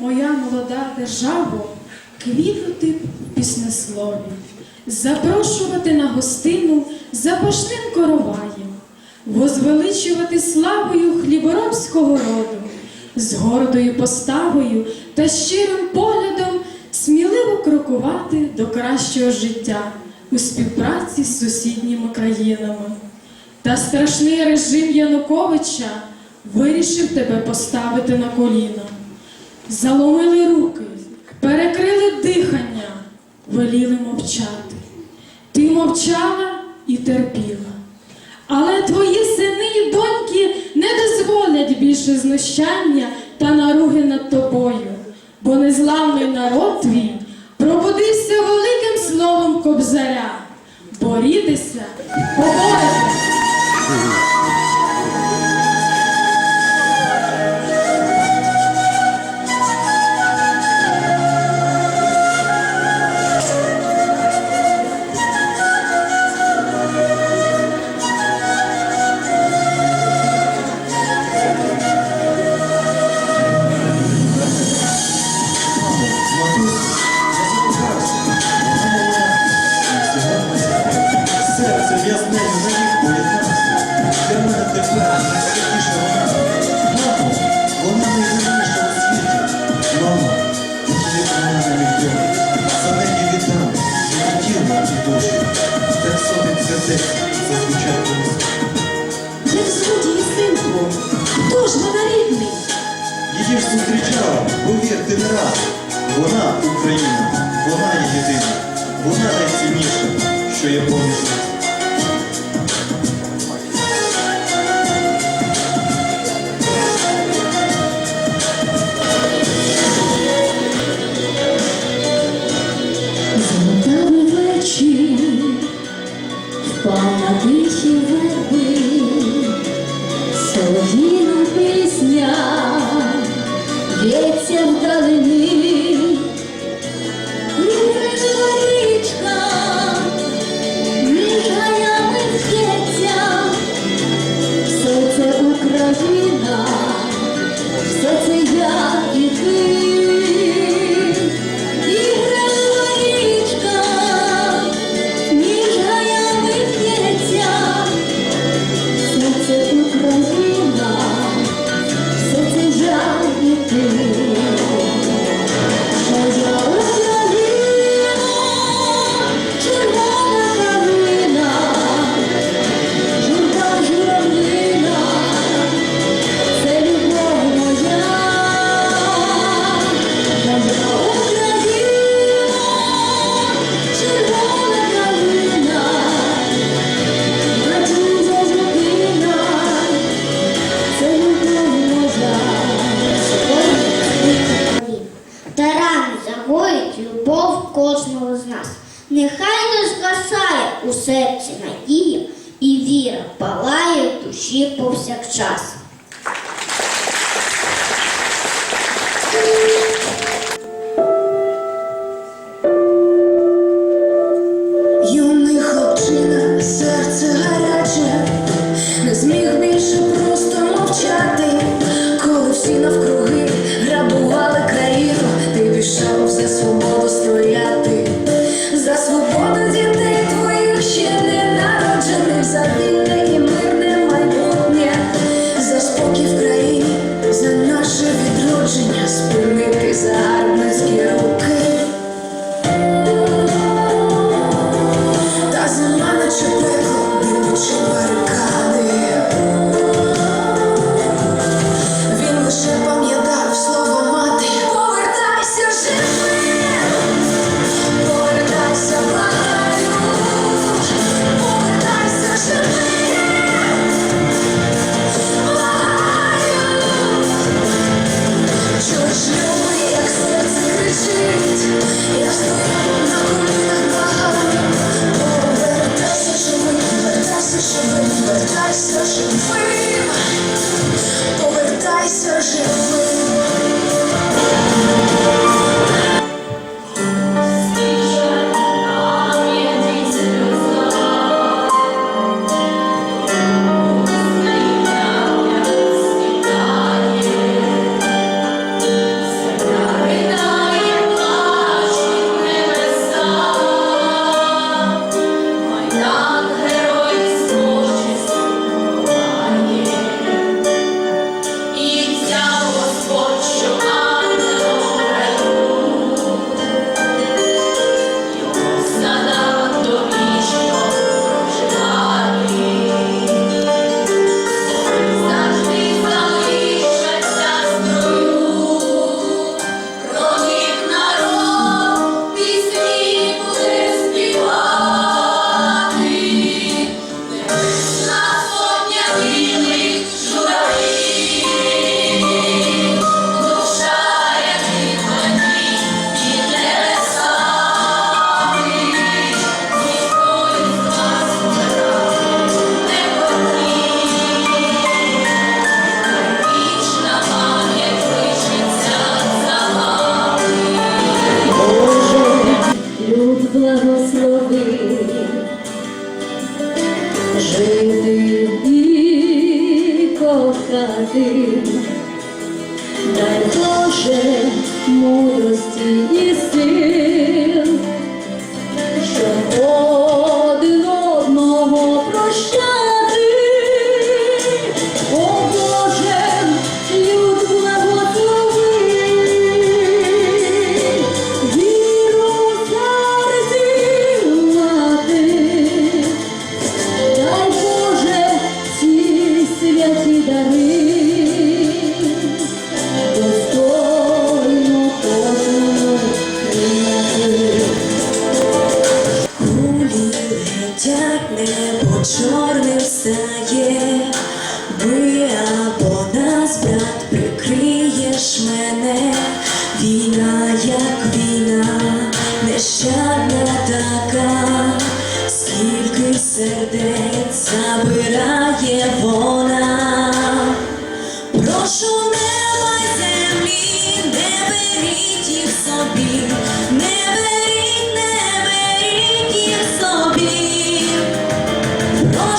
моя молода державо, квітнути в піснеслові, запрошувати на гостину запашним короваєм, возвеличувати славою хліборобського роду, з гордою поставою та щирим поглядом сміливо крокувати до кращого життя у співпраці з сусідніми країнами. Та страшний режим Януковича вирішив тебе поставити на коліна заломили руки, перекрили дихання, веліли мовчати. Ти мовчала і терпіла. Але твої сини і доньки не дозволять більше знущання та наруги над тобою, бо незламний народ твій пробудився великим словом кобзаря. Борітися, поборися. нехай не згасає у серці надія і віра палає в душі повсякчас. живим, повертайся живим.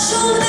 shoulder.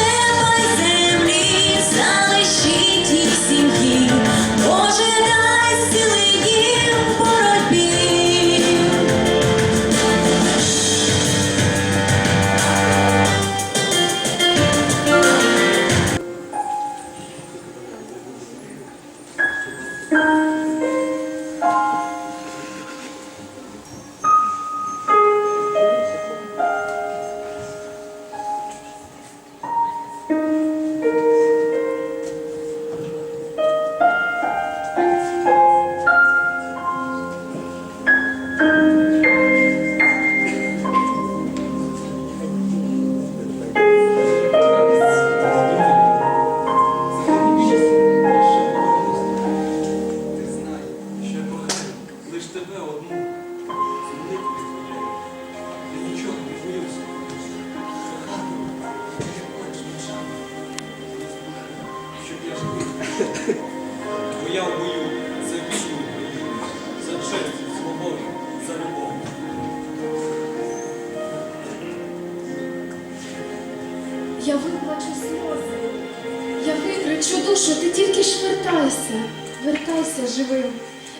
Душу, ти тільки ж вертайся, вертайся живим.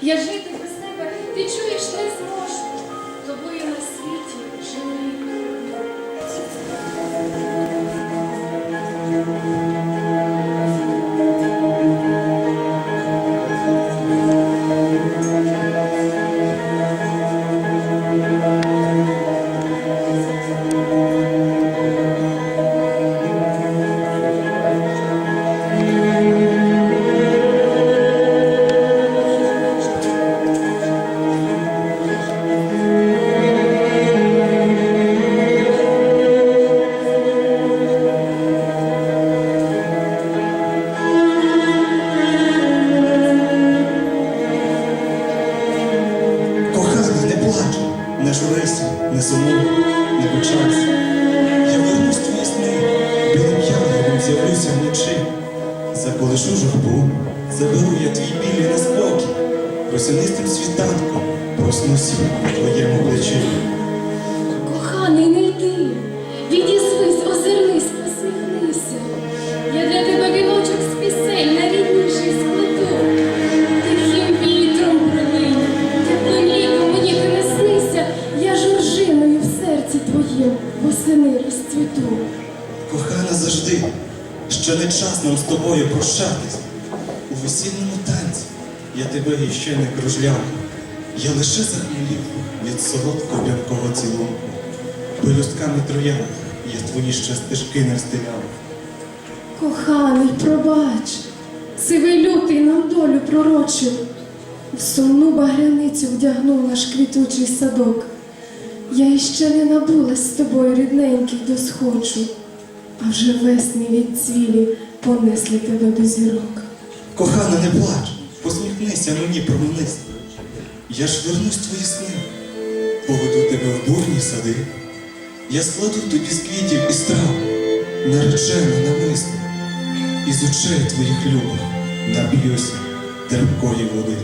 Я жити без тебе, ти чуєш, не зможу. Завжди, ще не час нам з тобою прощатись. У весільному танці я тебе іще не кружляв. Я лише захмілів від солодкого п'янкого цілунку. Пелюстками троянд я твої ще стежки не стиляв. Коханий, пробач, сивий лютий нам долю пророчив, в сумну багряницю вдягнув наш квітучий садок. Я іще не набулась з тобою рідненьких досхочу, а вже весни відцвілі понесли тебе до зірок. Кохана, не плач, посміхнися мені проминись. Я ж вернусь твої сни, поведу тебе в бурні сади. Я складу тобі з квітів і страв, наречена намисто, із очей твоїх любих нап'юся терпкої води.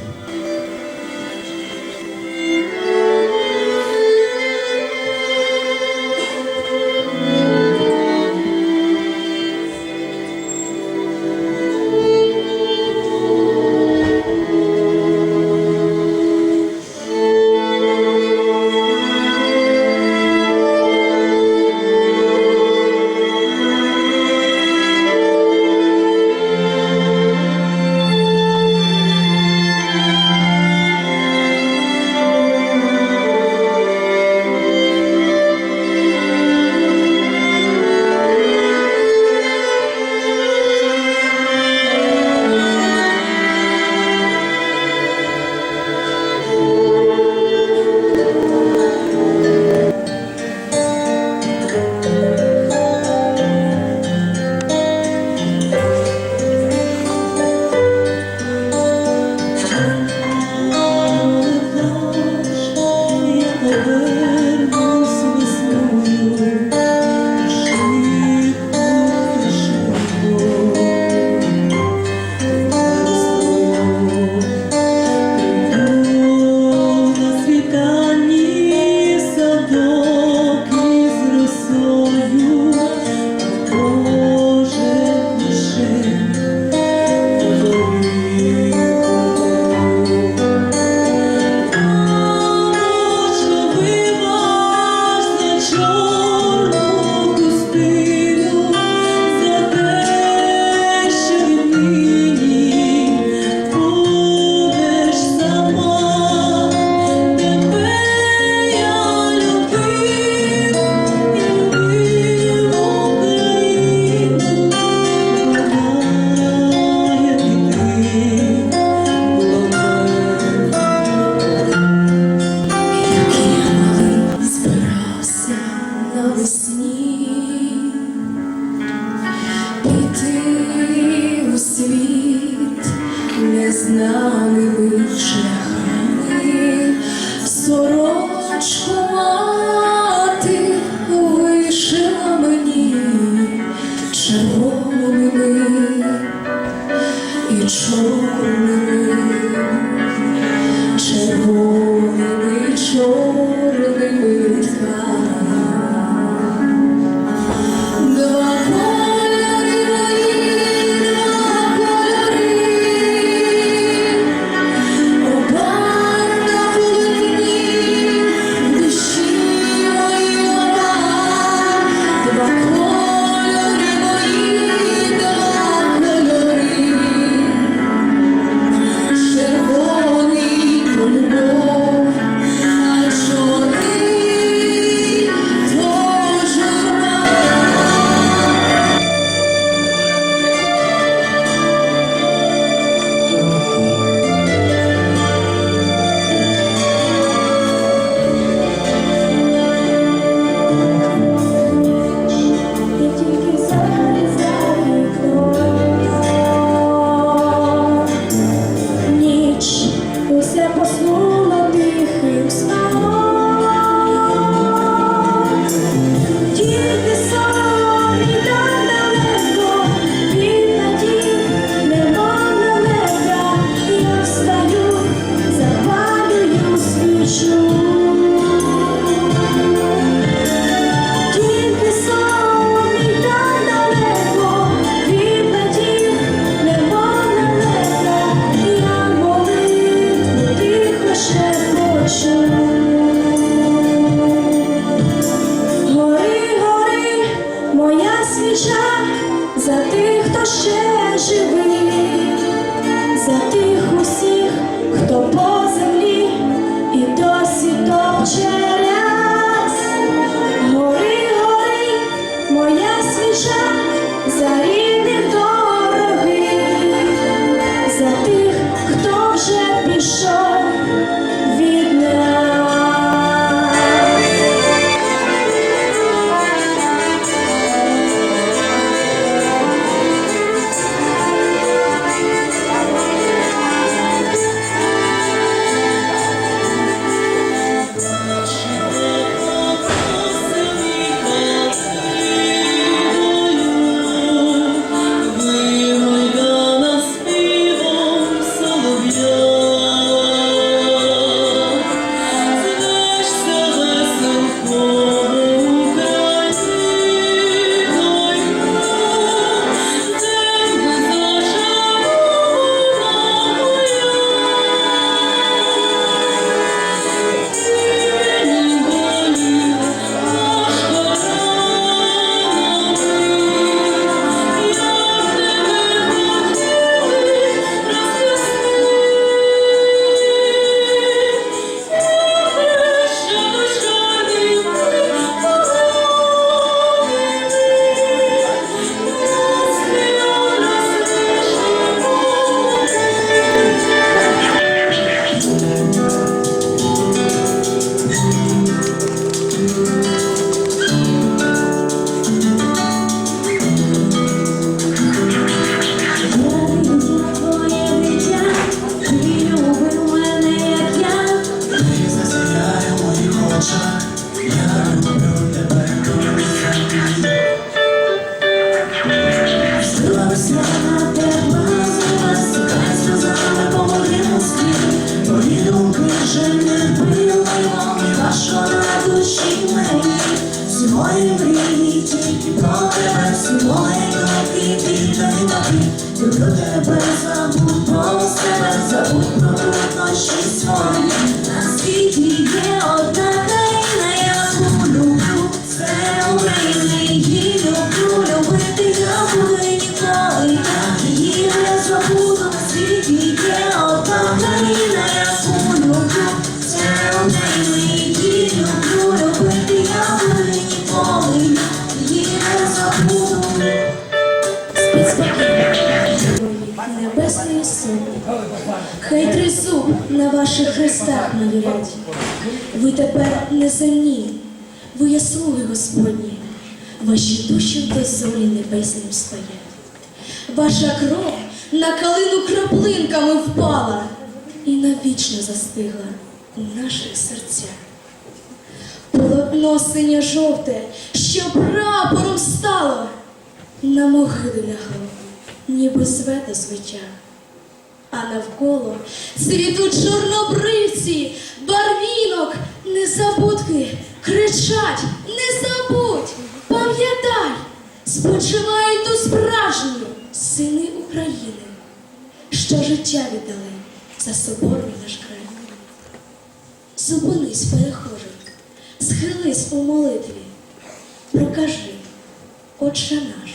Червоними Everybody на ваших хрестах навірять. Ви тепер не земні, ви є слуги Господні, ваші душі в дозорі небеснім стоять. Ваша кров на калину краплинками впала і навічно застигла у наших серцях. Полотно синє жовте, що прапором стало, на могилі лягло, ніби свято звичах. А навколо цвітуть чорнобривці, барвінок, незабудки, кричать, не забудь, пам'ятай, спочивають тут справжні сини України, що життя віддали за соборний наш край. Зупинись, перехожий, схились у молитві, прокажи, Отче наш,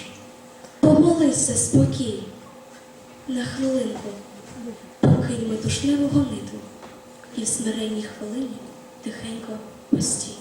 помолись за спокій. На хвилинку покинь метушневу гонитву і в смиренній хвилині тихенько постій.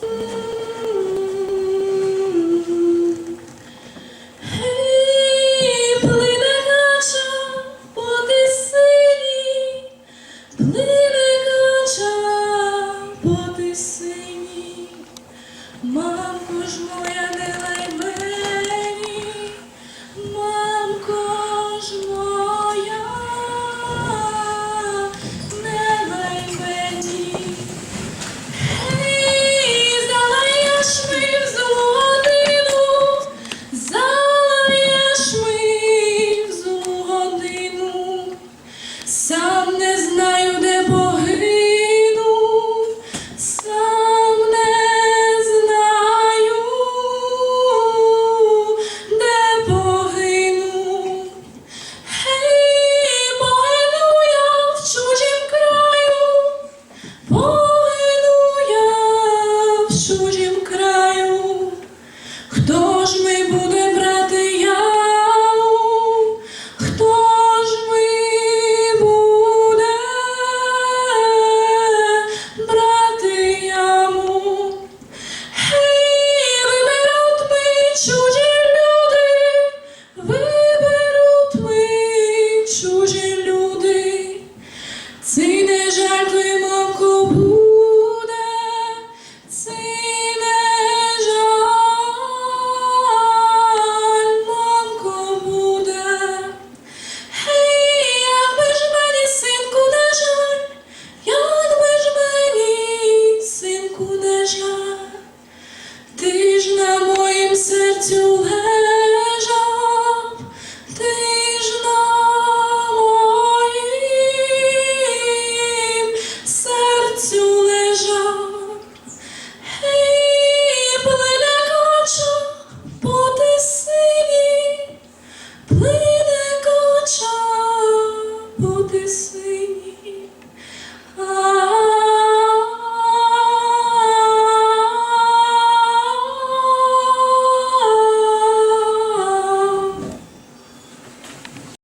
Хто ж ми буде